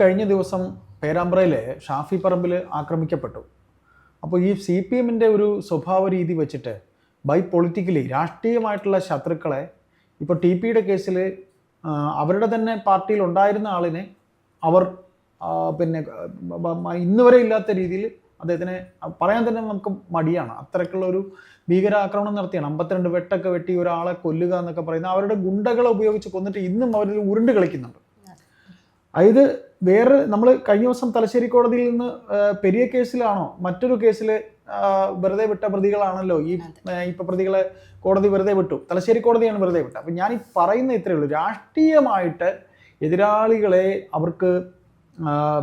കഴിഞ്ഞ ദിവസം പേരാമ്പ്രയിലെ ഷാഫി പറമ്പിൽ ആക്രമിക്കപ്പെട്ടു. അപ്പോൾ ഈ സി പി എമ്മിന്റെ ഒരു സ്വഭാവ രീതി വെച്ചിട്ട് ബൈ പൊളിറ്റിക്കലി രാഷ്ട്രീയമായിട്ടുള്ള ശത്രുക്കളെ ഇപ്പോൾ ടി പിയുടെ കേസിൽ അവരുടെ തന്നെ പാർട്ടിയിൽ ഉണ്ടായിരുന്ന ആളിനെ അവർ പിന്നെ ബ- ബ- ഇന്ന് വരെ ഇല്ലാത്ത രീതിയിൽ അദ്ദേഹത്തിനെ പറയാൻ തന്നെ നമുക്ക് മടിയാണ്. അത്തരക്കുള്ള ഒരു ഭീകരാക്രമണം നടത്തിയാണ്. അമ്പത്തിരണ്ട് വെട്ടൊക്കെ വെട്ടി ഒരാളെ കൊല്ലുക എന്നൊക്കെ പറയുന്നത് അവരുടെ ഗുണ്ടകളെ ഉപയോഗിച്ച് കൊന്നിട്ട് ഇന്നും അവരിൽ ഉരുണ്ട് കളിക്കുന്നുണ്ട്. അതായത് വേറെ നമ്മൾ കഴിഞ്ഞ ദിവസം തലശ്ശേരി കോടതിയിൽ നിന്ന് പെരിയ കേസിലാണോ? മറ്റൊരു കേസിൽ വെറുതെ വിട്ട പ്രതികളാണല്ലോ ഈ ഇപ്പൊ പ്രതികളെ കോടതി വെറുതെ വിട്ടു. തലശ്ശേരി കോടതിയാണ് വെറുതെ വിട്ടത്. അപ്പം ഞാൻ ഈ പറയുന്ന ഇത്രയേ ഉള്ളൂ. രാഷ്ട്രീയമായിട്ട് എതിരാളികളെ അവർക്ക്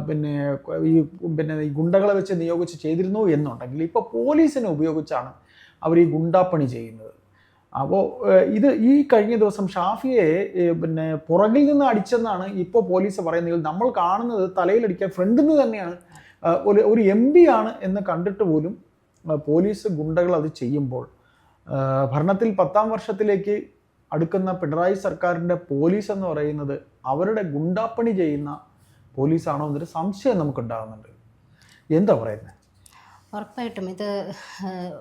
പിന്നെ ഈ പിന്നെ ഈ ഗുണ്ടകളെ വെച്ച് നിയോഗിച്ച് ചെയ്തിരുന്നു എന്നുണ്ടെങ്കിൽ ഇപ്പോൾ പോലീസിനെ ഉപയോഗിച്ചാണ് അവർ ഈ ഗുണ്ടാപ്പണി ചെയ്യുന്നത്. അപ്പോൾ ഇത് ഈ കഴിഞ്ഞ ദിവസം ഷാഫിയെ പിന്നെ പുറകിൽ നിന്ന് അടിച്ചെന്നാണ് ഇപ്പോൾ പോലീസ് പറയുന്നത്. നമ്മൾ കാണുന്നത് തലയിലടിക്കാൻ ഫ്രണ്ടിൽ നിന്ന് തന്നെയാണ് ഒരു ഒരു എം പി ആണ് എന്ന് കണ്ടിട്ട് പോലും പോലീസ് ഗുണ്ടകൾ അത് ചെയ്യുമ്പോൾ ഭരണത്തിൽ പത്താം വർഷത്തിലേക്ക് അടുക്കുന്ന പിണറായി സർക്കാരിന്റെ പോലീസ് എന്ന് പറയുന്നത് അവരുടെ ഗുണ്ടാപ്പണി ചെയ്യുന്ന പോലീസാണോ എന്നൊരു സംശയം നമുക്കുണ്ടാകുന്നുണ്ട്. എന്താ പറയുന്നത് ഉറപ്പായിട്ടും ഇത്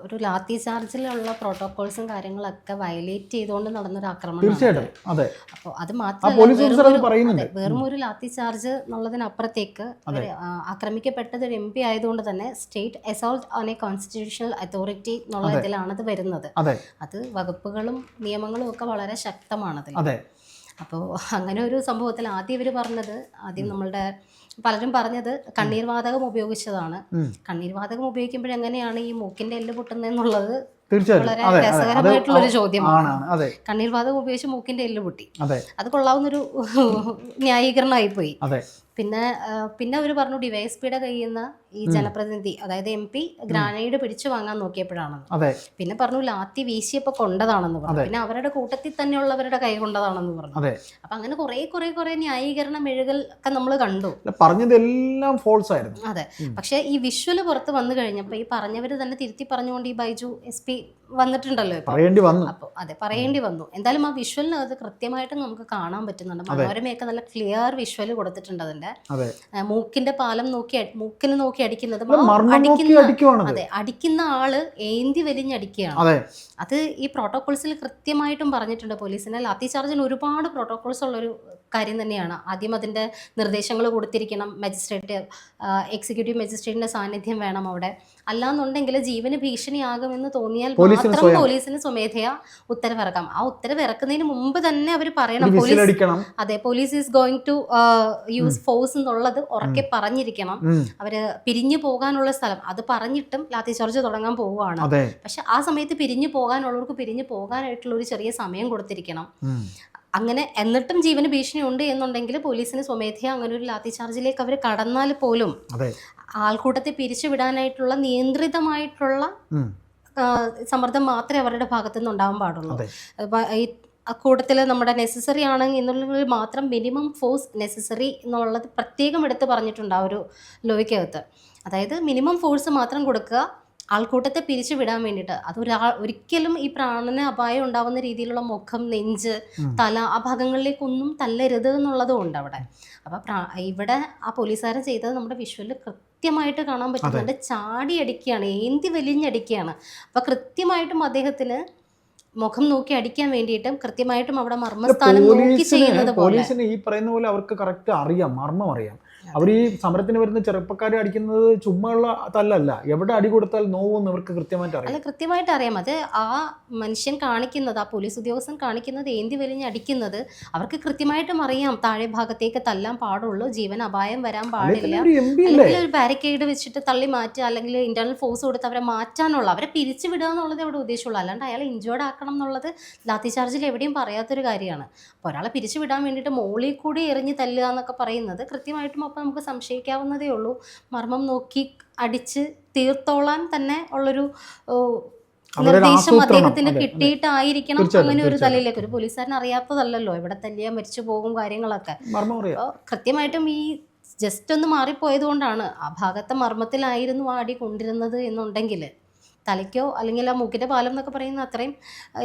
ഒരു ലാത്തി ചാർജിലുള്ള പ്രോട്ടോകോൾസും കാര്യങ്ങളൊക്കെ വയലേറ്റ് ചെയ്തുകൊണ്ട് നടന്നൊരു ആക്രമണം തീർച്ചയായിട്ടും. അതെ. അപ്പോൾ അത് മാത്രം മാത്രമല്ല വെറും ഒരു- ലാത്തി ചാർജ് എന്നുള്ളതിനപ്പുറത്തേക്ക് ആക്രമിക്കപ്പെട്ടത് ഒരു എം പി ആയതുകൊണ്ട് തന്നെ state assault on a constitutional authority എന്നുള്ള ഇതിലാണത് വരുന്നത്. അതെ. വകുപ്പുകളും നിയമങ്ങളും ഒക്കെ വളരെ ശക്തമാണതിൽ അതെ. അപ്പോൾ അങ്ങനെ ഒരു സംഭവത്തിൽ ആദ്യം ഇവർ പറഞ്ഞത് ആദ്യം നമ്മളുടെ പലരും പറഞ്ഞത് കണ്ണീർ വാതകം ഉപയോഗിച്ചതാണ്. കണ്ണീർ വാതകം ഉപയോഗിക്കുമ്പോൾ എങ്ങനെയാണ് ഈ മൂക്കിന്റെ എല്ല് പൊട്ടുന്നതെന്നുള്ളത് എന്നുള്ളത് വളരെ രസകരമായിട്ടുള്ള ഒരു ചോദ്യമാണ്. കണ്ണീർ വാതകം ഉപയോഗിച്ച് മൂക്കിന്റെ എല്ല് പൊട്ടി. അതെ. കൊള്ളാവുന്നൊരു ന്യായീകരണമായി പോയി പിന്നെ പിന്നെ അവർ പറഞ്ഞു ഡിവൈഎസ്പിയുടെ കയ്യിൽ നിന്ന് ഈ ജനപ്രതിനിധി അതായത് എം പി ഗ്രാനൈഡ് പിടിച്ചു വാങ്ങാൻ നോക്കിയപ്പോഴാണെന്ന് പിന്നെ പറഞ്ഞു ലാത്തി വീശിയപ്പോൾ കൊണ്ടതാണെന്ന് പറഞ്ഞു. പിന്നെ അവരുടെ കൂട്ടത്തിൽ തന്നെയുള്ളവരുടെ കൈ കൊണ്ടതാണെന്ന് പറഞ്ഞു. അപ്പൊ അങ്ങനെ കുറെ കുറെ കുറെ ന്യായീകരണ മെഴുകൽ ഒക്കെ നമ്മൾ കണ്ടു. പറഞ്ഞതെല്ലാം ഫോൾസ് ആയിരുന്നു. അതെ. പക്ഷെ ഈ വിഷ്വൽ പുറത്ത് വന്നു കഴിഞ്ഞപ്പോൾ ഈ പറഞ്ഞവര് തന്നെ തിരുത്തി പറഞ്ഞുകൊണ്ട് ഈ ബൈജു എസ് പി വന്നിട്ടുണ്ടല്ലോ പറയേണ്ടി വന്നു. അപ്പോൾ അതെ പറയേണ്ടി വന്നു. എന്തായാലും ആ വിഷ്വലിന് അത് കൃത്യമായിട്ട് നമുക്ക് കാണാൻ പറ്റുന്നുണ്ട്. മനോരമയൊക്കെ നല്ല ക്ലിയർ വിഷ്വൽ കൊടുത്തിട്ടുണ്ട് അതിന്റെ അതെ. മൂക്കിന്റെ പാലം നോക്കി മൂക്കിന് നോക്കി അടിക്കുന്നത് അടിക്കുന്ന അതെ അടിക്കുന്ന ആൾ ഏന്തി വലിഞ്ഞടിക്കുകയാണ് അതെ. അത് ഈ പ്രോട്ടോകോൾസിൽ കൃത്യമായിട്ടും പറഞ്ഞിട്ടുണ്ട് പോലീസിന്. ലാത്തി ചാർജിന് ഒരുപാട് പ്രോട്ടോകോൾസ് ഉള്ളൊരു കാര്യം തന്നെയാണ്. ആദ്യം അതിന്റെ നിർദ്ദേശങ്ങൾ കൊടുത്തിരിക്കണം. മജിസ്ട്രേറ്റ് എക്സിക്യൂട്ടീവ് മജിസ്ട്രേറ്റിന്റെ സാന്നിധ്യം വേണം അവിടെ. അല്ലാന്നുണ്ടെങ്കിൽ ജീവന് ഭീഷണിയാകുമെന്ന് തോന്നിയാൽ മാത്രം. പോലീസിന് സ്വമേധയാ ഉത്തരവിറക്കാം. ആ ഉത്തരവ് ഇറക്കുന്നതിന് മുമ്പ് തന്നെ അവർ പറയണം. പോലീസ് അതെ police is going to use force എന്നുള്ളത് ഉറക്കെ പറഞ്ഞിരിക്കണം. അവർ പിരിഞ്ഞു പോകാനുള്ള സ്ഥലം. അത് പറഞ്ഞിട്ടും ലാത്തി ചാർജ് തുടങ്ങാൻ പോവുകയാണ്. പക്ഷെ ആ സമയത്ത് പിരിഞ്ഞു പോകാനുള്ളവർക്ക് പിരിഞ്ഞു പോകാനായിട്ടുള്ള ഒരു ചെറിയ സമയം കൊടുത്തിരിക്കണം. അങ്ങനെ എന്നിട്ടും ജീവന് ഭീഷണി ഉണ്ട് എന്നുണ്ടെങ്കിൽ പോലീസിന് സ്വമേധയാ അങ്ങനെ ഒരു ലാത്തി ചാർജിലേക്ക് അവർ കടന്നാൽ പോലും ആൾക്കൂട്ടത്തെ പിരിച്ചുവിടാനായിട്ടുള്ള നിയന്ത്രിതമായിട്ടുള്ള സമ്മർദ്ദം മാത്രമേ അവരുടെ ഭാഗത്തു നിന്ന് ഉണ്ടാവാൻ പാടുള്ളൂ. കൂട്ടത്തിൽ നമ്മുടെ നെസസറി ആണെങ്കിൽ എന്നുള്ളതിൽ മാത്രം മിനിമം ഫോഴ്സ് നെസസറി എന്നുള്ളത് പ്രത്യേകം എടുത്ത് പറഞ്ഞിട്ടുണ്ട് ആ ഒരു ലോയ്ക്കകത്ത്. അതായത് മിനിമം ഫോഴ്സ് മാത്രം കൊടുക്കുക. ആൾക്കൂട്ടത്തെ പിരിച്ചു വിടാൻ വേണ്ടിയിട്ട്. അത് ഒരാൾ ഒരിക്കലും ഈ പ്രാണന് അപായം ഉണ്ടാവുന്ന രീതിയിലുള്ള മുഖം നെഞ്ച് തല ആ ഭാഗങ്ങളിലേക്കൊന്നും തല്ലരുത് എന്നുള്ളതും ഉണ്ട് അവിടെ. അപ്പൊ ഇവിടെ ആ പോലീസുകാരൻ ചെയ്തത് നമ്മുടെ വിഷ്വലിൽ കൃത്യമായിട്ട് കാണാൻ പറ്റുന്നുണ്ട്. ചാടി അടിക്കുകയാണ് ഏന്തി വലിഞ്ഞടിക്കുകയാണ് അപ്പൊ കൃത്യമായിട്ടും അദ്ദേഹത്തിന് മുഖം നോക്കി അടിക്കാൻ വേണ്ടിയിട്ടും കൃത്യമായിട്ടും അവിടെ മർമ്മസ്ഥാനം നോക്കി ചെയ്യുന്നത് പോലീസിന് ഈ പറയുന്ന പോലെ അവർക്ക് കറക്റ്റ് അറിയാം മർമ്മം അറിയാം. അവർ ഈ സമരത്തിന് വരുന്ന ചെറുപ്പക്കാർ അടിക്കുന്നത് ചുമ്മാ തല്ലല്ല. എവിടെ അടി കൊടുത്താൽ നോവും അവർക്ക് കൃത്യമായിട്ട് അറിയാം. അല്ല കൃത്യമായിട്ട് അറിയാം. അത് ആ മനുഷ്യൻ കാണിക്കുന്നത് ആ പോലീസ് ഉദ്യോഗസ്ഥൻ കാണിക്കുന്നത് ഏന്തി വലിഞ്ഞ് അടിക്കുന്നത് അവർക്ക് കൃത്യമായിട്ടും അറിയാം. താഴെ ഭാഗത്തേക്ക് തല്ലാൻ പാടുള്ളൂ ജീവൻ അപായം വരാൻ പാടില്ല. അല്ലെങ്കിൽ ഒരു ബാരിക്കേഡ് വെച്ചിട്ട് തള്ളി മാറ്റുക അല്ലെങ്കിൽ ഇന്റർണൽ ഫോഴ്സ് കൊടുത്ത് അവരെ മാറ്റാനുള്ള അവരെ പിരിച്ചു വിടുക എന്നുള്ളത് ഇവിടെ ഉദ്ദേശമുള്ളൂ. അല്ലാണ്ട് അയാളെ ഇഞ്ചേർഡ് ആക്കണം എന്നുള്ളത് ലാത്തി ചാർജിൽ എവിടെയും പറയാത്തൊരു കാര്യമാണ്. അപ്പോൾ ഒരാളെ പിരിച്ചു വിടാൻ വേണ്ടിയിട്ട് മോളിൽ കൂടി എറിഞ്ഞ് തല്ലുക എന്നൊക്കെ പറയുന്നത് കൃത്യമായിട്ടും അപ്പം നമുക്ക് സംശയിക്കാവുന്നതേ ഉള്ളൂ. മർമ്മം നോക്കി അടിച്ച് തീർത്തോളാൻ തന്നെ ഉള്ളൊരു നിർദ്ദേശം അദ്ദേഹത്തിന്. കിട്ടിയിട്ടായിരിക്കണം അങ്ങനെ ഒരു. തലയിലേക്ക്. ഒരു പോലീസുകാരൻ അറിയാത്തതല്ലല്ലോ. ഇവിടെ തല്ലിയാ മരിച്ചു പോകും കാര്യങ്ങളൊക്കെ. കൃത്യമായിട്ടും ഈ ജസ്റ്റ് ഒന്ന് മാറിപ്പോയത് കൊണ്ടാണ് ആ ഭാഗത്തെ മർമ്മത്തിലായിരുന്നു ആ അടി കൊണ്ടിരുന്നത് എന്നുണ്ടെങ്കിൽ തലയ്ക്കോ അല്ലെങ്കിൽ ആ മൂക്കിന്റെ പാലം എന്നൊക്കെ പറയുന്ന അത്രയും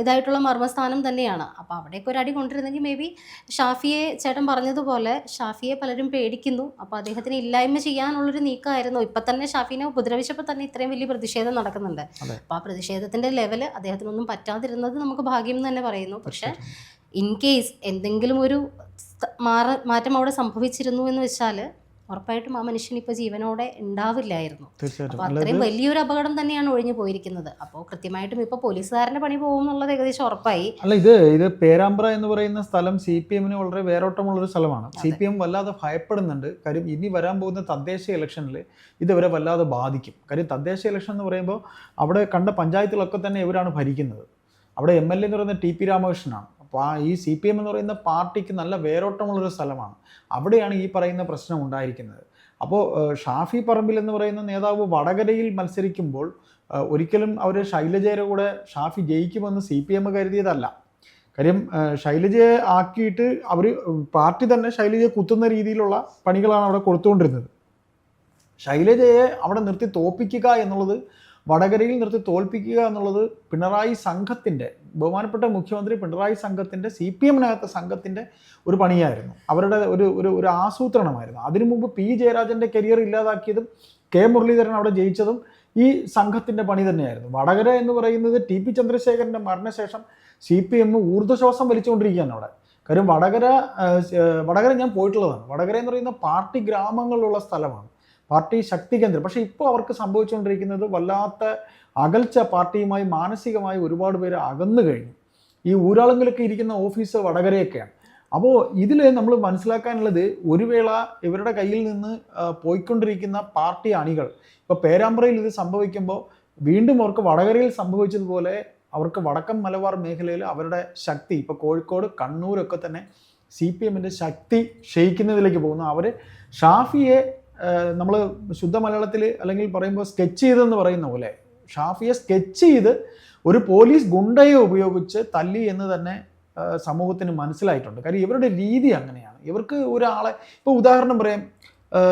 ഇതായിട്ടുള്ള മർമ്മസ്ഥാനം തന്നെയാണ്. അപ്പോൾ അവിടേക്ക് ഒരു അടി കൊണ്ടിരുന്നെങ്കിൽ മേ ബി ഷാഫിയെ ചേട്ടൻ പറഞ്ഞതുപോലെ ഷാഫിയെ പലരും പേടിക്കുന്നു. അപ്പോൾ അദ്ദേഹത്തിന് ഇല്ലായ്മ ചെയ്യാനുള്ളൊരു നീക്കമായിരുന്നു. ഇപ്പം തന്നെ ഷാഫിനെ ഉപദ്രവിച്ചപ്പോൾ തന്നെ ഇത്രയും വലിയ പ്രതിഷേധം നടക്കുന്നുണ്ട്. അപ്പോൾ ആ പ്രതിഷേധത്തിന്റെ ലെവൽ അദ്ദേഹത്തിനൊന്നും പറ്റാതിരുന്നത് നമുക്ക് ഭാഗ്യം എന്ന് തന്നെ പറയുന്നു. പക്ഷേ ഇൻ കേസ് എന്തെങ്കിലും ഒരു മാറ മാറ്റം അവിടെ സംഭവിച്ചിരുന്നു എന്ന് വെച്ചാൽ ഉറപ്പായിട്ടും ആ മനുഷ്യൻ ഇപ്പോൾ ജീവനോടെ ഉണ്ടാവില്ലായിരുന്നു. അപ്പോൾ അത്രയും വലിയൊരു അപകടം തന്നെയാണ് ഒഴിഞ്ഞു പോയിരിക്കുന്നത്. അപ്പോൾ കൃത്യമായിട്ടും ഇപ്പോൾ പോലീസുകാരന്റെ പണി പോകും എന്നുള്ളത് ഏകദേശം ഉറപ്പായി. അല്ല ഇത് ഇത് പേരാമ്പ്ര എന്ന് പറയുന്ന സ്ഥലം സി പി എമ്മിന് വളരെ വേരോട്ടമുള്ളൊരു സ്ഥലമാണ്. സി പി എം വല്ലാതെ ഭയപ്പെടുന്നുണ്ട്. കാര്യം ഇനി വരാൻ പോകുന്ന തദ്ദേശ ഇലക്ഷനിൽ ഇത് ഇവരെ വല്ലാതെ ബാധിക്കും. കാര്യം തദ്ദേശ ഇലക്ഷൻ എന്ന് പറയുമ്പോൾ അവിടെ കണ്ട പഞ്ചായത്തുകളൊക്കെ തന്നെ ഇവരാണ് ഭരിക്കുന്നത്. അവിടെ എം എൽ എ എന്ന് പറയുന്നത് ടി പി രാമകൃഷ്ണനാണ്. ഈ സി പി എം എന്ന് പറയുന്ന പാർട്ടിക്ക് നല്ല വേരോട്ടമുള്ളൊരു സ്ഥലമാണ്. അവിടെയാണ് ഈ പറയുന്ന പ്രശ്നം ഉണ്ടായിരിക്കുന്നത്. അപ്പോൾ ഷാഫി പറമ്പിൽ എന്ന് പറയുന്ന നേതാവ് വടകരയിൽ മത്സരിക്കുമ്പോൾ ഒരിക്കലും അവർ ശൈലജയുടെ കൂടെ ഷാഫി ജയിക്കുമെന്ന് സി പി എം കരുതിയതല്ല. കാര്യം ശൈലജയെ ആക്കിയിട്ട് അവർ പാർട്ടി തന്നെ ശൈലജയെ കുത്തുന്ന രീതിയിലുള്ള പണികളാണ് അവിടെ കൊടുത്തുകൊണ്ടിരുന്നത്. ശൈലജയെ അവിടെ നിർത്തി തോപ്പിക്കുക എന്നുള്ളത് വടകരയിൽ നിർത്തി തോൽപ്പിക്കുക എന്നുള്ളത് പിണറായി സംഘത്തിന്റെ ബഹുമാനപ്പെട്ട മുഖ്യമന്ത്രി പിണറായി സംഘത്തിന്റെ സി പി എമ്മിനകത്തെ സംഘത്തിന്റെ ഒരു പണിയായിരുന്നു. അവരുടെ ഒരു ഒരു ഒരു ആസൂത്രണമായിരുന്നു. അതിനു മുമ്പ് പി ജയരാജന്റെ കരിയർ ഇല്ലാതാക്കിയതും കെ മുരളീധരൻ അവിടെ ജയിച്ചതും ഈ സംഘത്തിന്റെ പണി തന്നെയായിരുന്നു. വടകര എന്ന് പറയുന്നത് ടി പി ചന്ദ്രശേഖരന്റെ മരണശേഷം സി പി എം ഊർജശ്വാസം വലിച്ചുകൊണ്ടിരിക്കുകയാണ് അവിടെ. കാര്യം വടകര വടകര ഞാൻ പോയിട്ടുള്ളതാണ്. വടകര എന്ന് പറയുന്ന പാർട്ടി ഗ്രാമങ്ങളിലുള്ള സ്ഥലമാണ്. പാർട്ടി ശക്തി കേന്ദ്രം. പക്ഷേ ഇപ്പോൾ അവർക്ക് സംഭവിച്ചുകൊണ്ടിരിക്കുന്നത് വല്ലാത്ത അകൽച്ച പാർട്ടിയുമായി മാനസികമായി ഒരുപാട് പേര് അകന്നു കഴിഞ്ഞു. ഈ ഊരാളുങ്കിലൊക്കെ ഇരിക്കുന്ന ഓഫീസ് വടകരയൊക്കെയാണ്. അപ്പോൾ ഇതിൽ നമ്മൾ മനസ്സിലാക്കാനുള്ളത് ഒരു വേള ഇവരുടെ കയ്യിൽ നിന്ന് പോയിക്കൊണ്ടിരിക്കുന്ന പാർട്ടി അണികൾ. ഇപ്പോൾ പേരാമ്പ്രയിൽ ഇത് സംഭവിക്കുമ്പോൾ വീണ്ടും അവർക്ക് വടകരയിൽ സംഭവിച്ചതുപോലെ അവർക്ക് വടക്കം മലബാർ മേഖലയിൽ അവരുടെ ശക്തി ഇപ്പോൾ കോഴിക്കോട് കണ്ണൂരൊക്കെ തന്നെ സി പി എമ്മിന്റെ ശക്തി ക്ഷയിക്കുന്നതിലേക്ക് പോകുന്നു. അവർ ഷാഫിയെ നമ്മൾ ശുദ്ധ മലയാളത്തിൽ അല്ലെങ്കിൽ പറയുമ്പോൾ സ്കെച്ച് ചെയ്തെന്ന് പറയുന്ന പോലെ ഷാഫിയെ സ്കെച്ച് ചെയ്ത് ഒരു പോലീസ് ഗുണ്ടയെ ഉപയോഗിച്ച് തല്ലി എന്ന് തന്നെ സമൂഹത്തിന് മനസ്സിലായിട്ടുണ്ട്. കാര്യം ഇവരുടെ രീതി അങ്ങനെയാണ്. ഇവർക്ക് ഒരാളെ ഇപ്പോൾ ഉദാഹരണം പറയാം.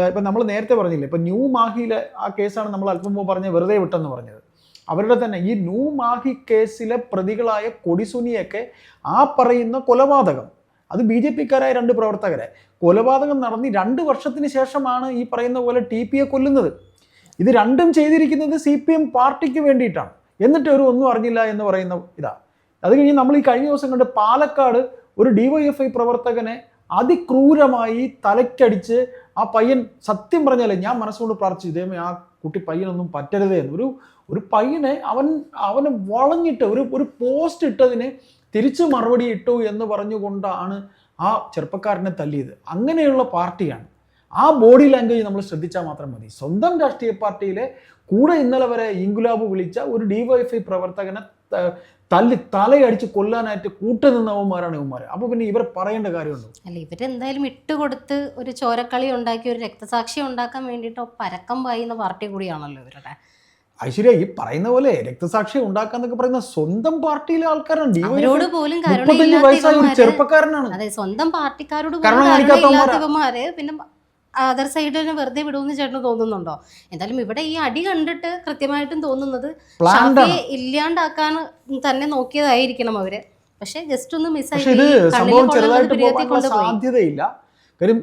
ഇപ്പം നമ്മൾ നേരത്തെ പറഞ്ഞില്ലേ ഇപ്പം ന്യൂ മാഹിയിലെ ആ കേസാണ് നമ്മൾ അല്പം മുമ്പ് പറഞ്ഞ വെറുതെ വിട്ടെന്ന് പറഞ്ഞത്. അവരുടെ തന്നെ ഈ ന്യൂ മാഹി കേസിലെ പ്രതികളായ കൊടിസുനിയൊക്കെ ആ പറയുന്ന കൊലപാതകം അത് ബി ജെ പിക്കാരായ രണ്ട് പ്രവർത്തകരെ. കൊലപാതകം നടന്ന് രണ്ട് വർഷത്തിന് ശേഷമാണ് ഈ പറയുന്ന പോലെ ടി പിയെ കൊല്ലുന്നത്. ഇത് രണ്ടും ചെയ്തിരിക്കുന്നത് സി പി എം പാർട്ടിക്ക് വേണ്ടിയിട്ടാണ്. എന്നിട്ട് ഒരു ഒന്നും അറിഞ്ഞില്ല എന്ന് പറയുന്ന ഇതാ. അത് കഴിഞ്ഞ് നമ്മൾ ഈ കഴിഞ്ഞ ദിവസം കണ്ട് പാലക്കാട് ഒരു ഡിവൈഎഫ്ഐ പ്രവർത്തകനെ അതിക്രൂരമായി തലയ്ക്കടിച്ച് ആ പയ്യൻ സത്യം പറഞ്ഞാലേ ഞാൻ മനസ്സുകൊണ്ട് പ്രാർത്ഥിച്ചു ഇതേമേ ആ കുട്ടി പയ്യനൊന്നും പറ്റരുതേ എന്ന്. ഒരു ഒരു പയ്യനെ അവൻ അവനെ വളഞ്ഞിട്ട് ഒരു ഒരു പോസ്റ്റ് ഇട്ടതിന് തിരിച്ചു മറുപടി ഇട്ടു എന്ന് പറഞ്ഞുകൊണ്ടാണ് ആ ചെറുപ്പക്കാരനെ തല്ലിയത്. അങ്ങനെയുള്ള പാർട്ടിയാണ്. ആ ബോഡി ലാംഗ്വേജ് നമ്മൾ ശ്രദ്ധിച്ചാൽ മാത്രം മതി. സ്വന്തം രാഷ്ട്രീയ പാർട്ടിയിലെ കൂടെ ഇന്നലെ വരെ ഇൻഗുലാബ് വിളിച്ച ഒരു ഡിവൈഎഫ്ഐ പ്രവർത്തകനെ തല്ലി തലയടിച്ച് കൊല്ലാനായിട്ട് കൂട്ടു നിന്നവന്മാരാണ് ഇവന്മാർ അപ്പോൾ പിന്നെ ഇവർ പറയേണ്ട കാര്യമുണ്ടോ? അല്ല ഇവരെന്തായാലും ഇട്ടുകൊടുത്ത് ഒരു ചോരക്കളി ഉണ്ടാക്കി ഒരു രക്തസാക്ഷി ഉണ്ടാക്കാൻ വേണ്ടിയിട്ട് പരക്കം പായുന്ന പാർട്ടി കൂടിയാണല്ലോ ഇവരുടെ. ഐശ്വര്യ ഈ പറയുന്ന പോലെ രക്തസാക്ഷി ഉണ്ടാക്കാന്നൊക്കെ പറയുന്ന സ്വന്തം പാർട്ടിയിലെ ആൾക്കാരാണ് അവരോട് പോലും മുപ്പത്തഞ്ച് വയസ്സായ ഒരു ചെറുപ്പക്കാരനാണ്. അതെ സ്വന്തം പാർട്ടിക്കാരോട് പിന്നെ അതർ സൈഡിന് വെറുതെ വിടുമെന്ന് ചേട്ടന് തോന്നുന്നുണ്ടോ? എന്തായാലും ഇവിടെ ഈ അടി കണ്ടിട്ട് കൃത്യമായിട്ടും തോന്നുന്നത് ഷാഫിയെ ഇല്ലാണ്ടാക്കാൻ തന്നെ നോക്കിയതായിരിക്കണം അവർ. പക്ഷെ ജസ്റ്റ് ഒന്ന് മിസ് മിസ്സായി സാധ്യതയില്ല. കാര്യം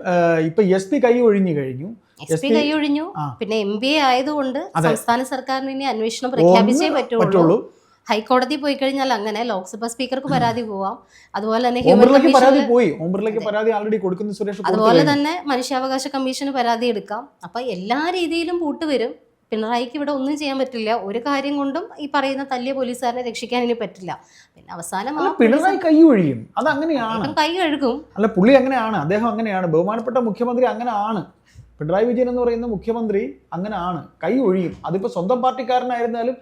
ഇപ്പൊ എസ് പി കൈ ഒഴിഞ്ഞു കഴിഞ്ഞു. എസ് പി കൈയൊഴിഞ്ഞു. പിന്നെ എം ബി എ ആയതുകൊണ്ട് സംസ്ഥാന സർക്കാരിന് ഇനി അന്വേഷണം പ്രഖ്യാപിച്ചേ പറ്റുള്ളൂ. ഹൈക്കോടതി പോയി കഴിഞ്ഞാൽ അങ്ങനെ ലോക്സഭാ സ്പീക്കർക്ക് പരാതി പോവാം. അതുപോലെ തന്നെ അതുപോലെ തന്നെ മനുഷ്യാവകാശ കമ്മീഷന് പരാതി എടുക്കാം. അപ്പൊ എല്ലാ രീതിയിലും പൂട്ടുവരും പിണറായിക്ക് ഇവിടെ ഒന്നും ചെയ്യാൻ പറ്റില്ല. ഒരു കാര്യം കൊണ്ടും ഈ പറയുന്ന തല്ലിയ പോലീസുകാരനെ രക്ഷിക്കാൻ ഇനി പറ്റില്ല. പിന്നെ അവസാനം പിണറായി കൈ ഒഴിയും. അത് അങ്ങനെയാണ് കൈ കഴുകും. അല്ല പുള്ളി അങ്ങനെയാണ്. അദ്ദേഹം അങ്ങനെയാണ്. ബഹുമാനപ്പെട്ട മുഖ്യമന്ത്രി അങ്ങനെ ആണ് പിണറായി വിജയൻ എന്ന് പറയുന്ന മുഖ്യമന്ത്രി അങ്ങനെ ആണ് കൈ ഒഴിയും. അതിപ്പോൾ സ്വന്തം പാർട്ടിക്കാരനായിരുന്നാലും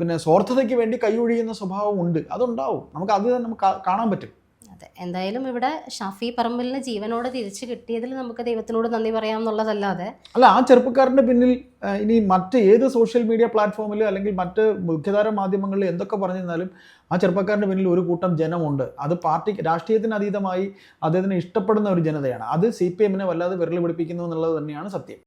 പിന്നെ സ്വാർത്ഥതയ്ക്ക് വേണ്ടി കൈ ഒഴിയുന്ന സ്വഭാവം ഉണ്ട് അതുണ്ടാവും. നമുക്ക് അത് നമുക്ക് കാണാൻ പറ്റും. അതെ. എന്തായാലും ഇവിടെ ഷാഫി പറമ്പലിന് ജീവനോടെ തിരിച്ചു കിട്ടിയതിൽ നമുക്ക് ദൈവത്തിനോട് നന്ദി പറയാം എന്നുള്ളതല്ലാതെ അല്ല ആ ചെറുപ്പക്കാരന്റെ പിന്നിൽ ഇനി മറ്റ് ഏത് സോഷ്യൽ മീഡിയ പ്ലാറ്റ്ഫോമിൽ അല്ലെങ്കിൽ മറ്റ് മുഖ്യധാര മാധ്യമങ്ങളിൽ എന്തൊക്കെ പറഞ്ഞിരുന്നാലും ആ ചെറുപ്പക്കാരന്റെ പിന്നിൽ ഒരു കൂട്ടം ജനമുണ്ട്. അത് പാർട്ടി രാഷ്ട്രീയത്തിന് അതീതമായി അദ്ദേഹത്തിന് ഇഷ്ടപ്പെടുന്ന ഒരു ജനതയാണ്. അത് സി പി എമ്മിനെ വല്ലാതെ വിരൽ പിടിപ്പിക്കുന്നു എന്നുള്ളത് തന്നെയാണ് സത്യം.